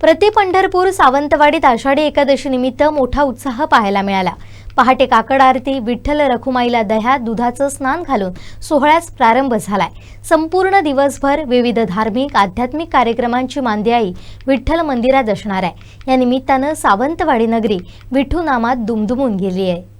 प्रति पंढरपूर सावंतवाडीत आषाढी एकादशी निमित्त मोठा उत्साह पाहायला मिळाला. पहाटे काकड आरती विठ्ठल रखुमाईला दह्या दुधाचं स्नान घालून सोहळ्यास प्रारंभ झालाय. संपूर्ण दिवसभर विविध धार्मिक आध्यात्मिक कार्यक्रमांची मांदियाई विठ्ठल मंदिरात असणार आहे. या निमित्तानं सावंतवाडी नगरी विठू नामात दुमदुमून गेली आहे.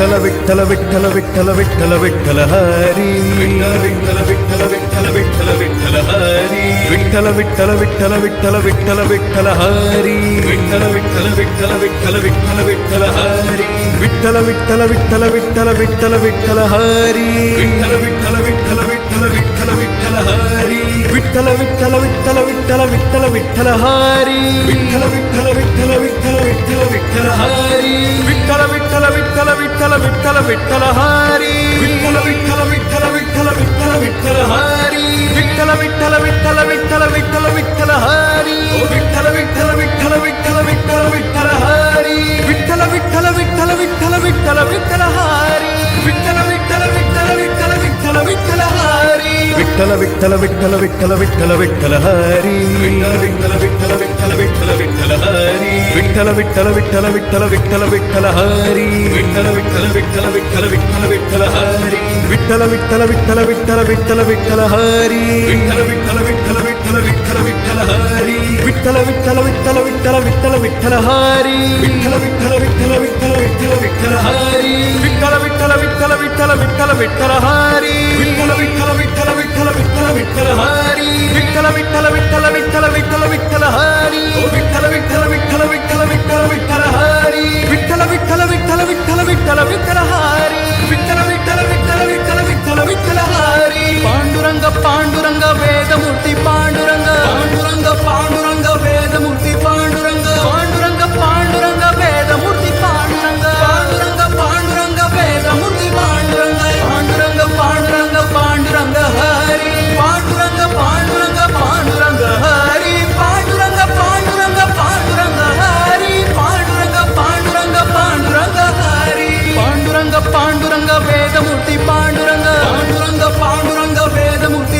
விட்டல விட்டல விட்டல விட்டல விட்டல விட்டல ஹரி விட்டல விட்டல விட்டல விட்டல விட்டல ஹரி விட்டல விட்டல விட்டல விட்டல விட்டல விட்டல ஹரி விட்டல விட்டல விட்டல விட்டல விட்டல விட்டல ஹரி விட்டல விட்டல விட்டல விட்டல விட்டல விட்டல ஹரி விட்டல விட்டல விட்டல விட்டல விட்டல விட்டல ஹரி விட்டல விட்டல விட்டல விட்டல விட்டல விட்டல ஹரி விட்டல விட்டல விட்டல விட்டல விட்டல விட்டல ஹரி விட்டல விட்டல விட்டல விட்டல விட்டல விட்டல ஹாரி விட்டல விட்டல விட்டல விட்டல விட்டல விட்டல ஹாரி விட்டல விட்டல விட்டல விட்டல விட்டல விட்டல ஹாரி விட்டல விட்டல விட்டல விட்டல விட்டல விட்டல ஹாரி விட்டல விட்டல விட்டல விட்டல விட்டல விட்டல ஹாரி விட்டல விட்டல விட்டல விட்டல விட்டல விட்டல ஹாரி விட்டல விட்டல விட்டல விட்டல விட்டல விட்டல ஹாரி விட்டல விட்டல விட்டல விட்டல விட்டல விட்டல விட்டல விட்டல விட்டல விட்டல ஹரி விட்டல விட்டல விட்டல விட்டல விட்டல விட்டல ஹரி விட்டல விட்டல விட்டல விட்டல விட்டல விட்டல ஹரி விட்டல விட்டல விட்டல விட்டல விட்டல விட்டல ஹரி விட்டல விட்டல விட்டல விட்டல விட்டல விட்டல ஹரி விட்டல விட்டல விட்டல விட்டல விட்டல விட்டல ஹரி விட்டல விட்டல விட்டல விட்டல விட்டல விட்டல ஹரி விட்டல விட்டல விட்டல விட்டல விட்டல விட்டல ஹரி விட்டல விட்டல விட்டல விட்டல விட்டல விட்டல ஹரி పాండురంగ వేదమూర్తి పాండురంగ పాండురంగ పాండురంగ వేదమూర్తి.